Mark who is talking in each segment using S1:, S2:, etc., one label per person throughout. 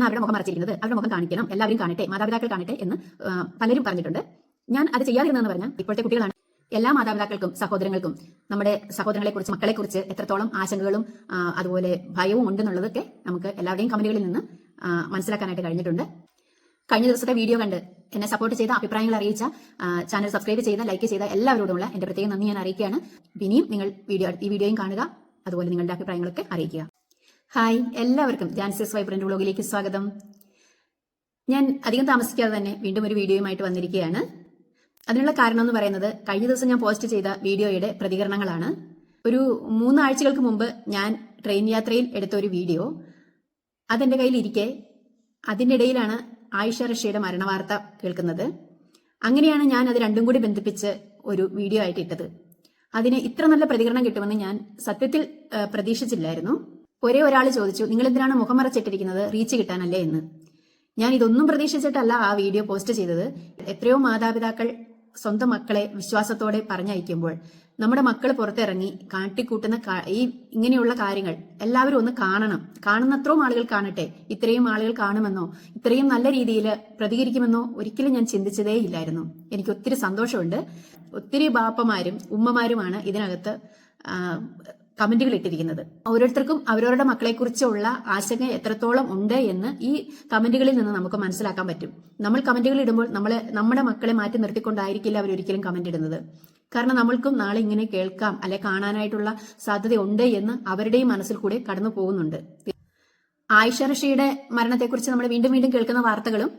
S1: എന്താണ് അവരുടെ മുഖം മറച്ചിരിക്കുന്നത് അവരുടെ മുഖം കാണിക്കണം. എല്ലാവരും കാണട്ടെ മാതാപിതാക്കൾ കാണട്ടെ എന്ന് പലരും പറഞ്ഞിട്ടുണ്ട്. ഞാൻ അത് ചെയ്യാതിരുന്നെന്ന് പറഞ്ഞാൽ ഇപ്പോഴത്തെ കുട്ടികളാണ്. എല്ലാ മാതാപിതാക്കൾക്കും സഹോദരങ്ങൾക്കും നമ്മുടെ സഹോദരങ്ങളെ കുറിച്ച് മക്കളെ കുറിച്ച് എത്രത്തോളം ആശങ്കകളും അതുപോലെ ഭയവും ഉണ്ടെന്നുള്ളതൊക്കെ നമുക്ക് എല്ലാവരുടെയും കമന്റുകളിൽ നിന്ന് മനസ്സിലാക്കാനായിട്ട് കഴിഞ്ഞിട്ടുണ്ട്. കഴിഞ്ഞ ദിവസത്തെ വീഡിയോ കണ്ട് എന്നെ സപ്പോർട്ട് ചെയ്ത അഭിപ്രായങ്ങൾ അറിയിച്ച ചാനൽ സബ്സ്ക്രൈബ് ചെയ്ത ലൈക്ക് ചെയ്ത എല്ലാവരോടുമുള്ള എന്റെ പ്രത്യേക നന്ദി ഞാൻ അറിയിക്കുകയാണ്. ഇനിയും നിങ്ങൾ വീഡിയോ ഈ വീഡിയോയും കാണുക അതുപോലെ നിങ്ങളുടെ അഭിപ്രായങ്ങളൊക്കെ അറിയിക്കുക. ഹായ് എല്ലാവർക്കും ജാൻസസ് വൈബ്രന്റ് വ്ളോഗിലേക്ക് സ്വാഗതം. ഞാൻ അധികം താമസിക്കാതെ തന്നെ വീണ്ടും ഒരു വീഡിയോയുമായിട്ട് വന്നിരിക്കുകയാണ്. അതിനുള്ള കാരണം എന്ന് പറയുന്നത് കഴിഞ്ഞ ദിവസം ഞാൻ പോസ്റ്റ് ചെയ്ത വീഡിയോയുടെ പ്രതികരണങ്ങളാണ്. ഒരു മൂന്നാഴ്ചകൾക്ക് മുമ്പ് ഞാൻ ട്രെയിൻ യാത്രയിൽ എടുത്ത ഒരു വീഡിയോ. അതെന്റെ കയ്യിലിരിക്കെ. അതിനിടയിലാണ് ഇടയിലാണ് ആയിഷ റഷ്യയുടെ മരണവാർത്ത കേൾക്കുന്നത്. അങ്ങനെയാണ് ഞാൻ അത് രണ്ടും കൂടി ബന്ധിപ്പിച്ച് ഒരു വീഡിയോ ആയിട്ട് ഇട്ടത്. അതിന് ഇത്ര നല്ല പ്രതികരണം കിട്ടുമെന്ന് ഞാൻ സത്യത്തിൽ പ്രതീക്ഷിച്ചില്ലായിരുന്നു. ഒരേ ഒരാൾ ചോദിച്ചു നിങ്ങൾ എന്തിനാണ് മുഖം മറച്ചിട്ടിരിക്കുന്നത്? റീച്ച് കിട്ടാനല്ലേ എന്ന്. ഞാൻ ഇതൊന്നും പ്രതീക്ഷിച്ചിട്ടല്ല ആ വീഡിയോ പോസ്റ്റ് ചെയ്തത്. എത്രയോ മാതാപിതാക്കൾ സ്വന്തം മക്കളെ വിശ്വാസത്തോടെ പറഞ്ഞയക്കുമ്പോൾ നമ്മുടെ മക്കൾ പുറത്തിറങ്ങി കാട്ടിക്കൂട്ടുന്ന ഈ ഇങ്ങനെയുള്ള കാര്യങ്ങൾ എല്ലാവരും ഒന്ന് കാണണം. കാണുന്നത്രയും ആളുകൾ കാണട്ടെ. ഇത്രയും ആളുകൾ കാണുമെന്നോ ഇത്രയും നല്ല രീതിയിൽ പ്രതികരിക്കുമെന്നോ ഒരിക്കലും ഞാൻ ചിന്തിച്ചതേ ഇല്ലായിരുന്നു. എനിക്ക് ഒത്തിരി സന്തോഷമുണ്ട്. ഒത്തിരി ബാപ്പമാരും ഉമ്മമാരുമാണ് ഇതിനകത്ത് കമന്റുകൾ ഇട്ടിരിക്കുന്നത്. ഓരോരുത്തർക്കും അവരവരുടെ മക്കളെക്കുറിച്ചുള്ള ആശങ്ക എത്രത്തോളം ഉണ്ട് എന്ന് ഈ കമന്റുകളിൽ നിന്ന് നമുക്ക് മനസ്സിലാക്കാൻ പറ്റും. നമ്മൾ കമന്റുകൾ ഇടുമ്പോൾ നമ്മളെ നമ്മുടെ മക്കളെ മാറ്റി നിർത്തിക്കൊണ്ടായിരിക്കില്ല അവരൊരിക്കലും കമന്റ് ഇടുന്നത്. കാരണം നമ്മൾക്കും നാളെ ഇങ്ങനെ കേൾക്കാം അല്ലെ കാണാനായിട്ടുള്ള സാധ്യത ഉണ്ട് എന്ന് അവരുടെയും മനസ്സിൽ കൂടെ കടന്നു പോകുന്നുണ്ട്. ആയിഷ ഋഷിയുടെ മരണത്തെക്കുറിച്ച് നമ്മൾ വീണ്ടും വീണ്ടും കേൾക്കുന്ന വാർത്തകളും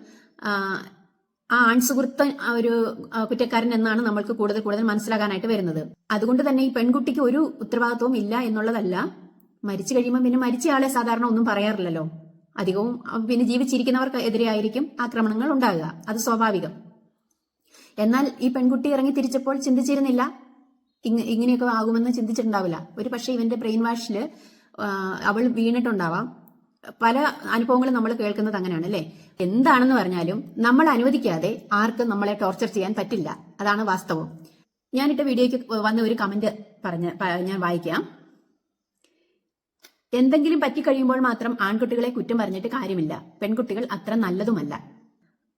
S1: ആ, ആ ആൺസുഹൃത്ത് ഒരു കുറ്റക്കാരൻ എന്നാണ് നമ്മൾക്ക് കൂടുതൽ കൂടുതൽ മനസ്സിലാകാനായിട്ട് വരുന്നത്. അതുകൊണ്ട് തന്നെ ഈ പെൺകുട്ടിക്ക് ഒരു ഉത്തരവാദിത്വവും ഇല്ല എന്നുള്ളതല്ല. മരിച്ചു കഴിയുമ്പോൾ പിന്നെ മരിച്ചയാളെ സാധാരണ ഒന്നും പറയാറില്ലല്ലോ. അധികവും പിന്നെ ജീവിച്ചിരിക്കുന്നവർക്ക് എതിരെയായിരിക്കും ആക്രമണങ്ങൾ ഉണ്ടാകുക. അത് സ്വാഭാവികം. എന്നാൽ ഈ പെൺകുട്ടി ഇറങ്ങി തിരിച്ചപ്പോൾ ചിന്തിച്ചിരുന്നില്ല. ഇങ്ങനെയൊക്കെ ആകുമെന്ന് ചിന്തിച്ചിട്ടുണ്ടാവില്ല. ഒരു പക്ഷേ ഇവന്റെ ബ്രെയിൻ വാഷിൽ അവൾ വീണിട്ടുണ്ടാവാം. പല അനുഭവങ്ങളും നമ്മൾ കേൾക്കുന്നത് അങ്ങനെയാണ് അല്ലേ? എന്താണെന്ന് പറഞ്ഞാലും നമ്മൾ അനുവദിക്കാതെ ആർക്കും നമ്മളെ ടോർച്ചർ ചെയ്യാൻ പറ്റില്ല. അതാണ് വാസ്തവം. ഞാനിട്ട വീഡിയോയ്ക്ക് വന്ന ഒരു കമന്റ് പറഞ്ഞ് ഞാൻ വായിക്കാം. എന്തെങ്കിലും പറ്റിക്കഴിയുമ്പോൾ മാത്രം ആൺകുട്ടികളെ കുറ്റം പറഞ്ഞിട്ട് കാര്യമില്ല. പെൺകുട്ടികൾ അത്ര നല്ലതുമല്ല.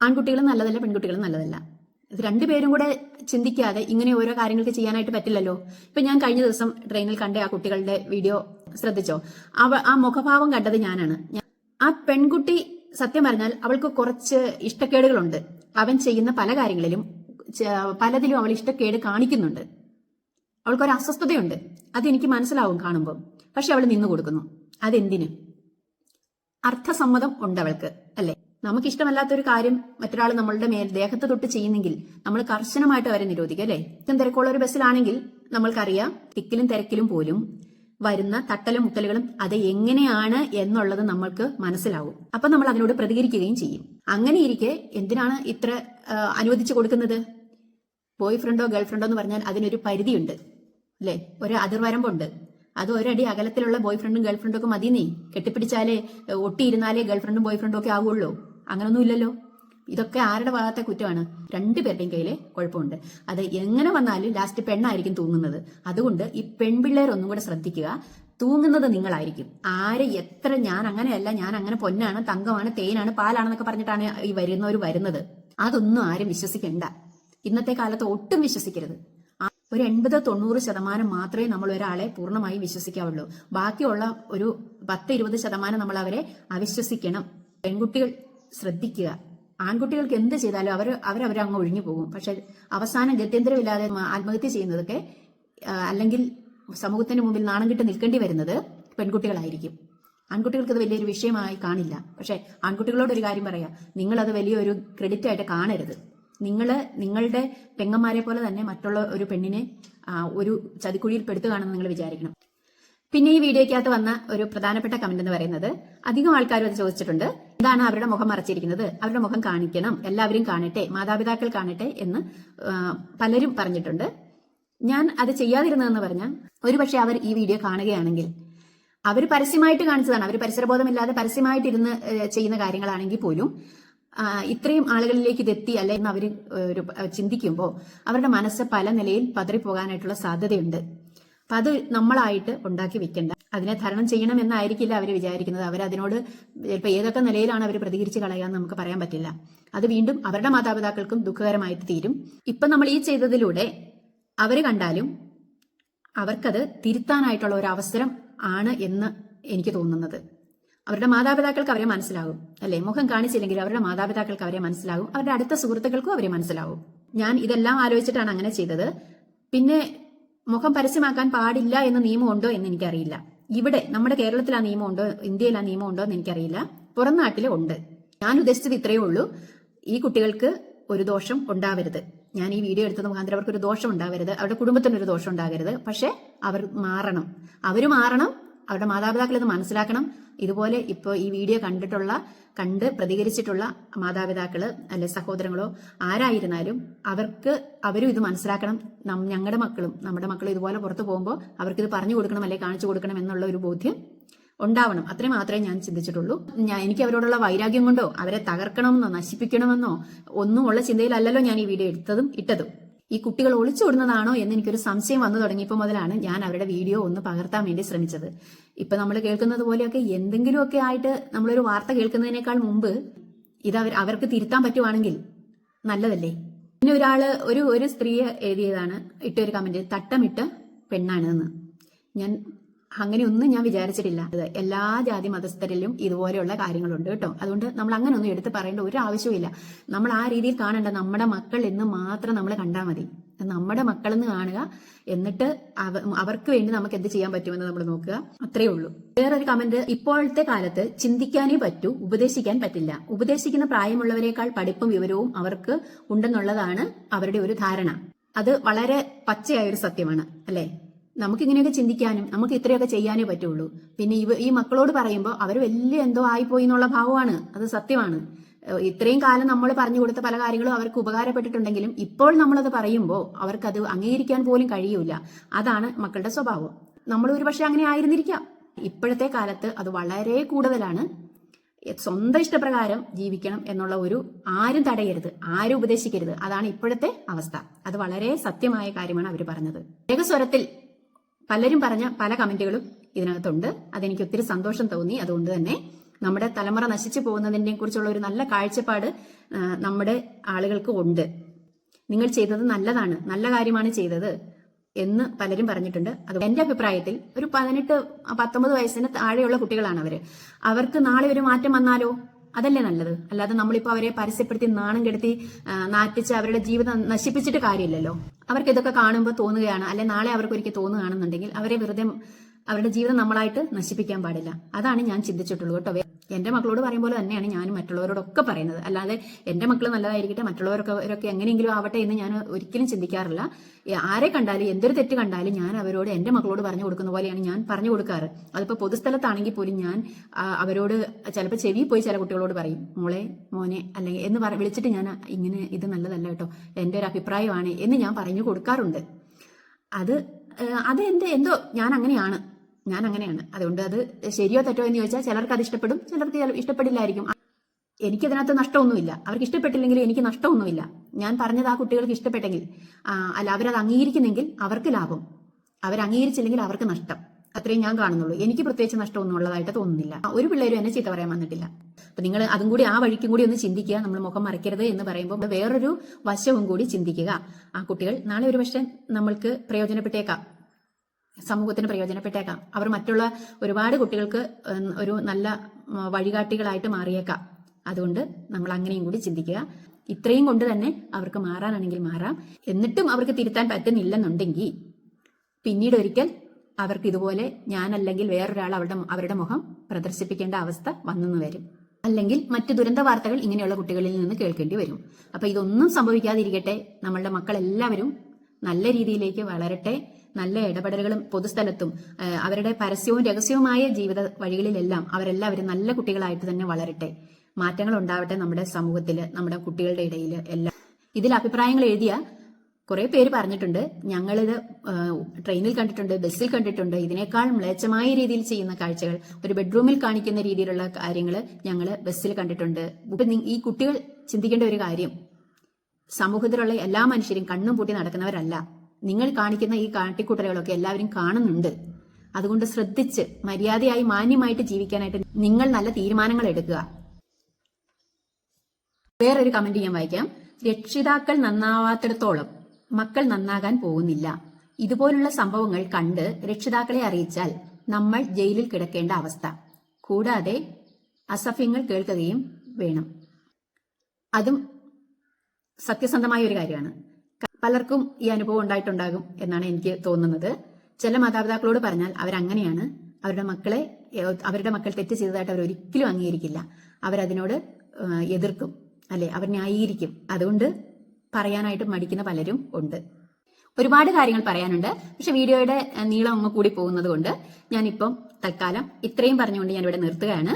S1: ആൺകുട്ടികളും നല്ലതല്ല പെൺകുട്ടികളും നല്ലതല്ല. ഇത് രണ്ടുപേരും കൂടെ ചിന്തിക്കാതെ ഇങ്ങനെ ഓരോ കാര്യങ്ങൾക്ക് ചെയ്യാനായിട്ട് പറ്റില്ലല്ലോ. ഇപ്പൊ ഞാൻ കഴിഞ്ഞ ദിവസം ട്രെയിനിൽ കണ്ട ആ കുട്ടികളുടെ വീഡിയോ ശ്രദ്ധിച്ചോ? അവ ആ മുഖഭാവം കണ്ടത് ഞാനാണ്. ആ പെൺകുട്ടി സത്യം പറഞ്ഞാൽ അവൾക്ക് കുറച്ച് ഇഷ്ടക്കേടുകളുണ്ട്. അവൻ ചെയ്യുന്ന പല കാര്യങ്ങളിലും പലതിലും അവൾ ഇഷ്ടക്കേട് കാണിക്കുന്നുണ്ട്. അവൾക്ക് ഒരു അസ്വസ്ഥതയുണ്ട്. അതെനിക്ക് മനസ്സിലാവും കാണുമ്പോൾ പക്ഷെ അവൾ നിന്നു കൊടുക്കുന്നു. അതെന്തിന്? അർത്ഥസമ്മതം ഉണ്ട് അവൾക്ക് അല്ലെ? നമുക്കിഷ്ടമല്ലാത്തൊരു കാര്യം മറ്റൊരാൾ നമ്മളുടെ മേൽ ദേഹത്ത് തൊട്ട് ചെയ്യുന്നെങ്കിൽ നമ്മൾ കർശനമായിട്ട് അവരെ നിരോധിക്കും അല്ലെ? ഇത്തരം തിരക്കുള്ള ഒരു ബസ്സിലാണെങ്കിൽ നമ്മൾക്കറിയാം തിക്കിലും തിരക്കിലും പോലും വരുന്ന തട്ടലും മുട്ടലുകളും അത് എങ്ങനെയാണ് എന്നുള്ളത് നമ്മൾക്ക് മനസ്സിലാവും. അപ്പൊ നമ്മൾ അതിനോട് പ്രതികരിക്കുകയും ചെയ്യും. അങ്ങനെ ഇരിക്കെ എന്തിനാണ് ഇത്ര അനുവദിച്ചു കൊടുക്കുന്നത്? ബോയ് ഫ്രണ്ടോ ഗേൾ ഫ്രണ്ടോ എന്ന് പറഞ്ഞാൽ അതിനൊരു പരിധിയുണ്ട്. അല്ലേ? ഒരു അതിർവരമ്പുണ്ട്. അത് ഒരടി അകലത്തിലുള്ള ബോയ് ഫ്രണ്ടും ഗേൾ ഫ്രണ്ടും ഒക്കെ മതി നീ കെട്ടിപ്പിടിച്ചാലേ ഒട്ടിയിരുന്നാലേ ഗേൾ ഫ്രണ്ടും ബോയ് ഫ്രണ്ടും ഒക്കെ ആവുള്ളൂ. അങ്ങനൊന്നും ഇല്ലല്ലോ. ഇതൊക്കെ ആരുടെ ഭാഗത്തെ കുറ്റമാണ്? രണ്ടുപേരുടെയും കയ്യിലെ കുഴപ്പമുണ്ട്. അത് എങ്ങനെ വന്നാലും ലാസ്റ്റ് പെണ്ണായിരിക്കും തൂങ്ങുന്നത്. അതുകൊണ്ട് ഈ പെൺപിള്ളേർ ഒന്നും കൂടെ ശ്രദ്ധിക്കുക. തൂങ്ങുന്നത് നിങ്ങളായിരിക്കും. ആരെ എത്ര ഞാൻ അങ്ങനെയല്ല ഞാൻ അങ്ങനെ പൊന്നാണ് തങ്കമാണ് തേനാണ് പാലാണെന്നൊക്കെ പറഞ്ഞിട്ടാണ് ഈ വരുന്നവർ വരുന്നത്. അതൊന്നും ആരും വിശ്വസിക്കണ്ട. ഇന്നത്തെ കാലത്ത് ഒട്ടും വിശ്വസിക്കരുത്. ഒരു എൺപത് തൊണ്ണൂറ് ശതമാനം മാത്രമേ നമ്മൾ ഒരാളെ പൂർണമായി വിശ്വസിക്കാവുള്ളൂ. ബാക്കിയുള്ള ഒരു പത്ത് ഇരുപത് ശതമാനം നമ്മൾ അവരെ അവിശ്വസിക്കണം. പെൺകുട്ടികൾ ശ്രദ്ധിക്കുക. ആൺകുട്ടികൾക്ക് എന്ത് ചെയ്താലും അവർ അവരവരങ്ങ് ഒഴിഞ്ഞു പോകും. പക്ഷെ അവസാനം ഗത്യന്തരമില്ലാതെ ആത്മഹത്യ ചെയ്യുന്നതൊക്കെ അല്ലെങ്കിൽ സമൂഹത്തിന്റെ മുമ്പിൽ നാണം കിട്ടി നിൽക്കേണ്ടി വരുന്നത് പെൺകുട്ടികളായിരിക്കും. ആൺകുട്ടികൾക്ക് അത് വലിയൊരു വിഷയമായി കാണില്ല. പക്ഷെ ആൺകുട്ടികളോട് ഒരു കാര്യം പറയാം. നിങ്ങളത് വലിയൊരു ക്രെഡിറ്റ് ആയിട്ട് കാണരുത്. നിങ്ങൾ നിങ്ങളുടെ പെങ്ങന്മാരെ പോലെ തന്നെ മറ്റുള്ള ഒരു പെണ്ണിനെ ഒരു ചതിക്കുഴിയിൽ പെടുത്തുകയാണെന്ന് നിങ്ങൾ വിചാരിക്കണം. പിന്നെ ഈ വീഡിയോയ്ക്കകത്ത് വന്ന ഒരു പ്രധാനപ്പെട്ട കമന്റ് എന്ന് പറയുന്നത് അധികം ആൾക്കാരും അത് ചോദിച്ചിട്ടുണ്ട്. ഇതാണ് അവരുടെ മുഖം മറച്ചിരിക്കുന്നത്. അവരുടെ മുഖം കാണിക്കണം. എല്ലാവരും കാണട്ടെ മാതാപിതാക്കൾ കാണട്ടെ എന്ന് പലരും പറഞ്ഞിട്ടുണ്ട്. ഞാൻ അത് ചെയ്യാതിരുന്നതെന്ന് പറഞ്ഞാൽ ഒരുപക്ഷെ അവർ ഈ വീഡിയോ കാണുകയാണെങ്കിൽ അവർ പരസ്യമായിട്ട് കാണിച്ചതാണ്. അവർ പരിസരബോധമില്ലാതെ പരസ്യമായിട്ട് ഇരുന്ന് ചെയ്യുന്ന കാര്യങ്ങളാണെങ്കിൽ പോലും ഇത്രയും ആളുകളിലേക്ക് ഇതെത്തി അല്ലെ എന്ന് അവർ ചിന്തിക്കുമ്പോൾ അവരുടെ മനസ്സ് പല നിലയിൽ പതറിപ്പോകാനായിട്ടുള്ള സാധ്യതയുണ്ട്. അപ്പൊ അത് നമ്മളായിട്ട് ഉണ്ടാക്കി വെക്കണ്ട അതിനെ തരണം ചെയ്യണം എന്നായിരിക്കില്ല അവർ വിചാരിക്കുന്നത്. അവരതിനോട് ചിലപ്പോൾ ഏതൊക്കെ നിലയിലാണ് അവർ പ്രതികരിച്ച് കളയാന്ന് നമുക്ക് പറയാൻ പറ്റില്ല. അത് വീണ്ടും അവരുടെ മാതാപിതാക്കൾക്കും ദുഃഖകരമായിട്ട് തീരും. ഇപ്പം നമ്മൾ ഈ ചെയ്തതിലൂടെ അവർ കണ്ടാലും അവർക്കത് തിരുത്താനായിട്ടുള്ള ഒരു അവസരം ആണ് എന്ന് എനിക്ക് തോന്നുന്നത്. അവരുടെ മാതാപിതാക്കൾക്ക് അവരെ മനസ്സിലാകും. അല്ലെ? മുഖം കാണിച്ചില്ലെങ്കിൽ അവരുടെ മാതാപിതാക്കൾക്ക് അവരെ മനസ്സിലാകും. അവരുടെ അടുത്ത സുഹൃത്തുക്കൾക്കും അവരെ മനസ്സിലാകും. ഞാൻ ഇതെല്ലാം ആലോചിച്ചിട്ടാണ് അങ്ങനെ ചെയ്തത്. പിന്നെ മുഖം പരസ്യമാക്കാൻ പാടില്ല എന്ന നിയമമുണ്ടോ എന്ന് എനിക്കറിയില്ല. ഇവിടെ നമ്മുടെ കേരളത്തിൽ ആ നിയമം ഉണ്ടോ? ഇന്ത്യയിൽ ആ നിയമം ഉണ്ടോ എന്ന് എനിക്കറിയില്ല. പുറം നാട്ടിൽ ഉണ്ട്. ഞാൻ ഉദ്ദേശിച്ചത് ഇത്രയേ ഉള്ളൂ. ഈ കുട്ടികൾക്ക് ഒരു ദോഷം ഉണ്ടാവരുത്. ഞാൻ ഈ വീഡിയോ എടുത്തത് മുഖാന്തരം അവർക്ക് ഒരു ദോഷം ഉണ്ടാവരുത്. അവരുടെ കുടുംബത്തിന് ഒരു ദോഷം ഉണ്ടാകരുത്. പക്ഷെ അവർ മാറണം. അവർ മാറണം. അവരുടെ മാതാപിതാക്കൾ ഇത് മനസ്സിലാക്കണം. ഇതുപോലെ ഇപ്പോൾ ഈ വീഡിയോ കണ്ടിട്ടുള്ള കണ്ട് പ്രതികരിച്ചിട്ടുള്ള മാതാപിതാക്കൾ അല്ലെ സഹോദരങ്ങളോ ആരായിരുന്നാലും അവർക്ക് അവരും ഇത് മനസ്സിലാക്കണം. ഞങ്ങളുടെ മക്കളും നമ്മുടെ മക്കളും ഇതുപോലെ പുറത്തു പോകുമ്പോൾ അവർക്കിത് പറഞ്ഞു കൊടുക്കണം അല്ലെ കാണിച്ചു കൊടുക്കണം എന്നുള്ള ഒരു ബോധ്യം ഉണ്ടാവണം. അത്രേ മാത്രമേ ഞാൻ ചിന്തിച്ചിട്ടുള്ളൂ. ഞാൻ എനിക്ക് അവരോടുള്ള വൈരാഗ്യം കൊണ്ടോ അവരെ തകർക്കണമെന്നോ നശിപ്പിക്കണമെന്നോ ഒന്നും ഉള്ള ചിന്തയിലല്ലല്ലോ ഞാൻ ഈ വീഡിയോ എടുത്തതും ഇട്ടതും. ഈ കുട്ടികൾ ഒളിച്ചോടുന്നതാണോ എന്ന് എനിക്കൊരു സംശയം വന്നു തുടങ്ങിയപ്പോൾ മുതലാണ് ഞാൻ അവരുടെ വീഡിയോ ഒന്ന് പകർത്താൻ വേണ്ടി ശ്രമിച്ചത്. ഇപ്പൊ നമ്മൾ കേൾക്കുന്നത് പോലെയൊക്കെ എന്തെങ്കിലുമൊക്കെ ആയിട്ട് നമ്മളൊരു വാർത്ത കേൾക്കുന്നതിനേക്കാൾ മുമ്പ് ഇത് അവർ അവർക്ക് തിരുത്താൻ പറ്റുവാണെങ്കിൽ നല്ലതല്ലേ? പിന്നെ ഒരാൾ ഒരു ഒരു സ്ത്രീയെ എഴുതിയതാണ് ഇട്ടൊരു കമന്റ് തട്ടമിട്ട് പെണ്ണാണ് ഞാൻ അങ്ങനെയൊന്നും ഞാൻ വിചാരിച്ചിട്ടില്ല. എല്ലാ ജാതി മതസ്ഥരിലും ഇതുപോലെയുള്ള കാര്യങ്ങളുണ്ട് കേട്ടോ. അതുകൊണ്ട് നമ്മൾ അങ്ങനെ ഒന്നും എടുത്ത് പറയേണ്ട ഒരു ആവശ്യവുമില്ല നമ്മൾ ആ രീതിയിൽ കാണേണ്ട നമ്മുടെ മക്കൾ എന്ന് മാത്രം നമ്മൾ കണ്ടാൽ മതി. നമ്മുടെ മക്കളെന്ന് കാണുക എന്നിട്ട് അവ- അവർക്ക് വേണ്ടി നമുക്ക് എന്ത് ചെയ്യാൻ പറ്റുമെന്ന് നമ്മൾ നോക്കുക. അത്രേ ഉള്ളൂ. വേറൊരു കമന്റ് ഇപ്പോഴത്തെ കാലത്ത് ചിന്തിക്കാനേ പറ്റൂ ഉപദേശിക്കാൻ പറ്റില്ല. ഉപദേശിക്കുന്ന പ്രായമുള്ളവരെക്കാൾ പഠിപ്പും വിവരവും അവർക്ക് ഉണ്ടെന്നുള്ളതാണ് അവരുടെ ഒരു ധാരണ. അത് വളരെ പച്ചയായ ഒരു സത്യമാണ് അല്ലേ? നമുക്കിങ്ങനെയൊക്കെ ചിന്തിക്കാനും നമുക്ക് ഇത്രയൊക്കെ ചെയ്യാനേ പറ്റുള്ളൂ. പിന്നെ ഇവ ഈ മക്കളോട് പറയുമ്പോൾ അവർ വലിയ എന്തോ ആയിപ്പോയി എന്നുള്ള ഭാവമാണ്. അത് സത്യമാണ്. ഇത്രയും കാലം നമ്മൾ പറഞ്ഞു കൊടുത്ത പല കാര്യങ്ങളും അവർക്ക് ഉപകാരപ്പെട്ടിട്ടുണ്ടെങ്കിലും ഇപ്പോൾ നമ്മളത് പറയുമ്പോൾ അവർക്കത് അംഗീകരിക്കാൻ പോലും കഴിയൂല. അതാണ് മക്കളുടെ സ്വഭാവം. നമ്മൾ ഒരുപക്ഷെ അങ്ങനെ ആയിരുന്നിരിക്കാം. ഇപ്പോഴത്തെ കാലത്ത് അത് വളരെ കൂടുതലാണ്. സ്വന്തം ഇഷ്ടപ്രകാരം ജീവിക്കണം എന്നുള്ള ഒരു ആരും തടയരുത്. ആരും ഉപദേശിക്കരുത്. അതാണ് ഇപ്പോഴത്തെ അവസ്ഥ. അത് വളരെ സത്യമായ കാര്യമാണ് അവർ പറഞ്ഞത്. ഏകസ്വരത്തിൽ പലരും പറഞ്ഞ പല കമന്റുകളും ഇതിനകത്തുണ്ട്. അതെനിക്ക് ഒത്തിരി സന്തോഷം തോന്നി. അതുകൊണ്ട് തന്നെ നമ്മുടെ തലമുറ നശിച്ചു പോകുന്നതിനെ കുറിച്ചുള്ള ഒരു നല്ല കാഴ്ചപ്പാട് നമ്മുടെ ആളുകൾക്ക് ഉണ്ട്. നിങ്ങൾ ചെയ്തത് നല്ലതാണ് നല്ല കാര്യമാണ് ചെയ്തത് എന്ന് പലരും പറഞ്ഞിട്ടുണ്ട്. അത് എന്റെ അഭിപ്രായത്തിൽ ഒരു പതിനെട്ട് പത്തൊമ്പത് വയസ്സിന് താഴെയുള്ള കുട്ടികളാണ് അവർ. അവർക്ക് നാളെ ഒരു മാറ്റം വന്നാലോ? അതല്ലേ നല്ലത്? അല്ലാതെ നമ്മളിപ്പോ അവരെ പരസ്യപ്പെടുത്തി നാണം കെടുത്തി നാറ്റിച്ച് അവരുടെ ജീവിതം നശിപ്പിച്ചിട്ട് കാര്യമില്ലല്ലോ. അവർക്ക് ഇതൊക്കെ കാണുമ്പോൾ തോന്നുകയാണ്. അല്ലെ നാളെ അവർക്ക് ഒരിക്കൽ തോന്നുകയാണെന്നുണ്ടെങ്കിൽ അവരെ വെറുതെ അവരുടെ ജീവിതം നമ്മളായിട്ട് നശിപ്പിക്കാൻ പാടില്ല. അതാണ് ഞാൻ ചിന്തിച്ചിട്ടുള്ളൂ കേട്ടോ. എന്റെ മക്കളോട് പറയുമ്പോൾ തന്നെയാണ് ഞാൻ മറ്റുള്ളവരോടൊക്കെ പറയുന്നത്. അല്ലാതെ എന്റെ മക്കൾ നല്ലതായിരിക്കട്ടെ മറ്റുള്ളവരൊക്കെ എങ്ങനെയെങ്കിലും ആവട്ടെ എന്ന് ഞാൻ ഒരിക്കലും ചിന്തിക്കാറില്ല. ആരെ കണ്ടാലും എന്തൊരു തെറ്റ് കണ്ടാലും ഞാൻ അവരോട് എന്റെ മക്കളോട് പറഞ്ഞു കൊടുക്കുന്ന പോലെയാണ് ഞാൻ പറഞ്ഞു കൊടുക്കാറ്. അതിപ്പോ പൊതുസ്ഥലത്താണെങ്കിൽ പോലും ഞാൻ അവരോട് ചിലപ്പോൾ ചെവി പോയി ചില കുട്ടികളോട് പറയും മോളെ മോനെ അല്ലെങ്കിൽ എന്ന് പറ വിളിച്ചിട്ട് ഞാൻ ഇങ്ങനെ ഇത് നല്ലതല്ല കേട്ടോ. എന്റെ ഒരു അഭിപ്രായമാണ് എന്ന് ഞാൻ പറഞ്ഞു കൊടുക്കാറുണ്ട്. അത് അത് എന്റെ എന്തോ ഞാൻ അങ്ങനെയാണ് ഞാൻ അങ്ങനെയാണ് അതുകൊണ്ട് അത് ശരിയോ തെറ്റോ എന്ന് ചോദിച്ചാൽ ചിലർക്ക് അത് ഇഷ്ടപ്പെടും ചിലർക്ക് ഇഷ്ടപ്പെടില്ലായിരിക്കും. എനിക്ക് എനിക്കതിനകത്ത് നഷ്ടമൊന്നുമില്ല. അവർക്ക് ഇഷ്ടപ്പെട്ടില്ലെങ്കിൽ എനിക്ക് നഷ്ടമൊന്നുമില്ല. ഞാൻ പറഞ്ഞത് ആ കുട്ടികൾക്ക് ഇഷ്ടപ്പെട്ടെങ്കിൽ അല്ല അവരത് അംഗീകരിക്കുന്നെങ്കിൽ അവർക്ക് ലാഭം. അവർ അംഗീകരിച്ചില്ലെങ്കിൽ അവർക്ക് നഷ്ടം. അത്രയും ഞാൻ കാണുന്നുള്ളൂ. എനിക്ക് പ്രത്യേകിച്ച് നഷ്ടമൊന്നും ഉള്ളതായിട്ട് തോന്നുന്നില്ല. ഒരു പിള്ളേരും എന്നെ ചീത്ത പറയാൻ വന്നിട്ടില്ല. അപ്പൊ നിങ്ങൾ അതും കൂടി ആ വഴിക്കും കൂടി ഒന്ന് ചിന്തിക്കുക. നമ്മൾ മുഖം മറയ്ക്കരുത് എന്ന് പറയുമ്പോൾ വേറൊരു വശവും കൂടി ചിന്തിക്കുക. ആ കുട്ടികൾ നാളെ ഒരു നമ്മൾക്ക് പ്രയോജനപ്പെട്ടേക്കാം. സമൂഹത്തിന് പ്രയോജനപ്പെട്ടേക്കാം. അവർ മറ്റുള്ള ഒരുപാട് കുട്ടികൾക്ക് ഒരു നല്ല വഴികാട്ടികളായിട്ട് മാറിയേക്കാം. അതുകൊണ്ട് നമ്മൾ അങ്ങനെയും കൂടി ചിന്തിക്കുക. ഇത്രയും കൊണ്ട് തന്നെ അവർക്ക് മാറാനാണെങ്കിൽ മാറാം. എന്നിട്ടും അവർക്ക് തിരുത്താൻ പറ്റുന്നില്ലെന്നുണ്ടെങ്കിൽ പിന്നീട് ഒരിക്കൽ അവർക്ക് ഇതുപോലെ ഞാനല്ലെങ്കിൽ വേറൊരാൾ അവരുടെ അവരുടെ മുഖം പ്രദർശിപ്പിക്കേണ്ട അവസ്ഥ വന്നെന്ന് വരും. അല്ലെങ്കിൽ മറ്റു ദുരന്ത വാർത്തകൾ ഇങ്ങനെയുള്ള കുട്ടികളിൽ നിന്ന് കേൾക്കേണ്ടി വരും. അപ്പൊ ഇതൊന്നും സംഭവിക്കാതിരിക്കട്ടെ. നമ്മളുടെ മക്കൾ എല്ലാവരും നല്ല രീതിയിലേക്ക് വളരട്ടെ. നല്ല ഇടപെടലുകളും പൊതുസ്ഥലത്തും അവരുടെ പരസ്യവും രഹസ്യവുമായ ജീവിത വഴികളിലെല്ലാം അവരെല്ലാവരും നല്ല കുട്ടികളായിട്ട് തന്നെ വളരട്ടെ. മാറ്റങ്ങൾ ഉണ്ടാവട്ടെ നമ്മുടെ സമൂഹത്തിൽ നമ്മുടെ കുട്ടികളുടെ ഇടയിൽ എല്ലാം. ഇതിൽ അഭിപ്രായങ്ങൾ എഴുതിയ കുറെ പേര് പറഞ്ഞിട്ടുണ്ട്. ഞങ്ങളിത് ട്രെയിനിൽ കണ്ടിട്ടുണ്ട് ബസ്സിൽ കണ്ടിട്ടുണ്ട്. ഇതിനേക്കാൾ മ്ലേച്ഛമായ രീതിയിൽ ചെയ്യുന്ന കാഴ്ചകൾ ഒരു ബെഡ്റൂമിൽ കാണിക്കുന്ന രീതിയിലുള്ള കാര്യങ്ങൾ ഞങ്ങൾ ബസ്സിൽ കണ്ടിട്ടുണ്ട്. ഇപ്പം ഈ കുട്ടികൾ ചിന്തിക്കേണ്ട ഒരു കാര്യം സമൂഹത്തിലുള്ള എല്ലാ മനുഷ്യരും കണ്ണും പൂട്ടി നടക്കുന്നവരല്ല. നിങ്ങൾ കാണിക്കുന്ന ഈ കാട്ടിക്കൂട്ടലുകളൊക്കെ എല്ലാവരും കാണുന്നുണ്ട്. അതുകൊണ്ട് ശ്രദ്ധിച്ച് മര്യാദയായി മാന്യമായിട്ട് ജീവിക്കാനായിട്ട് നിങ്ങൾ നല്ല തീരുമാനങ്ങൾ എടുക്കുക. വേറൊരു കമന്റ് ഞാൻ വായിക്കാം. രക്ഷിതാക്കൾ നന്നാവാത്തിടത്തോളം മക്കൾ നന്നാകാൻ പോകുന്നില്ല. ഇതുപോലുള്ള സംഭവങ്ങൾ കണ്ട് രക്ഷിതാക്കളെ അറിയിച്ചാൽ നമ്മൾ ജയിലിൽ കിടക്കേണ്ട അവസ്ഥ. കൂടാതെ അസഭ്യങ്ങൾ കേൾക്കുകയും വേണം. അതും സത്യസന്ധമായ ഒരു കാര്യമാണ്. പലർക്കും ഈ അനുഭവം ഉണ്ടായിട്ടുണ്ടാകും എന്നാണ് എനിക്ക് തോന്നുന്നത്. ചില മാതാപിതാക്കളോട് പറഞ്ഞാൽ അവരങ്ങനെയാണ്. അവരുടെ മക്കളെ അവരുടെ മക്കൾ തെറ്റ് ചെയ്തതായിട്ട് അവർ ഒരിക്കലും അംഗീകരിക്കില്ല. അവരതിനോട് എതിർക്കും അല്ലെ? അവർ ന്യായീകരിക്കും. അതുകൊണ്ട് പറയാനായിട്ട് മടിക്കുന്ന പലരും ഉണ്ട്. ഒരുപാട് കാര്യങ്ങൾ പറയാനുണ്ട്. പക്ഷെ വീഡിയോയുടെ നീളം അങ്ങ് കൂടി പോകുന്നത് കൊണ്ട് ഞാനിപ്പം തൽക്കാലം ഇത്രയും പറഞ്ഞുകൊണ്ട് ഞാനിവിടെ നിർത്തുകയാണ്.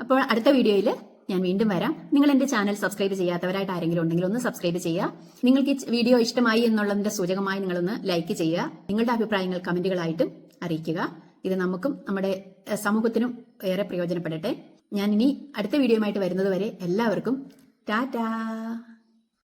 S1: അപ്പോൾ അടുത്ത വീഡിയോയിൽ ഞാൻ വീണ്ടും വരാം. നിങ്ങൾ എന്റെ ചാനൽ സബ്സ്ക്രൈബ് ചെയ്യാത്തവരായിട്ട് ആരെങ്കിലും ഉണ്ടെങ്കിൽ ഒന്ന് സബ്സ്ക്രൈബ് ചെയ്യുക. നിങ്ങൾക്ക് ഈ വീഡിയോ ഇഷ്ടമായി എന്നുള്ളതിന്റെ സൂചകമായി നിങ്ങളൊന്ന് ലൈക്ക് ചെയ്യുക. നിങ്ങളുടെ അഭിപ്രായങ്ങൾ കമന്റുകളായിട്ടും അറിയിക്കുക. ഇത് നമുക്കും നമ്മുടെ സമൂഹത്തിനും ഏറെ പ്രയോജനപ്പെടട്ടെ. ഞാൻ ഇനി അടുത്ത വീഡിയോയുമായിട്ട് വരുന്നത് വരെ എല്ലാവർക്കും ടാറ്റാ!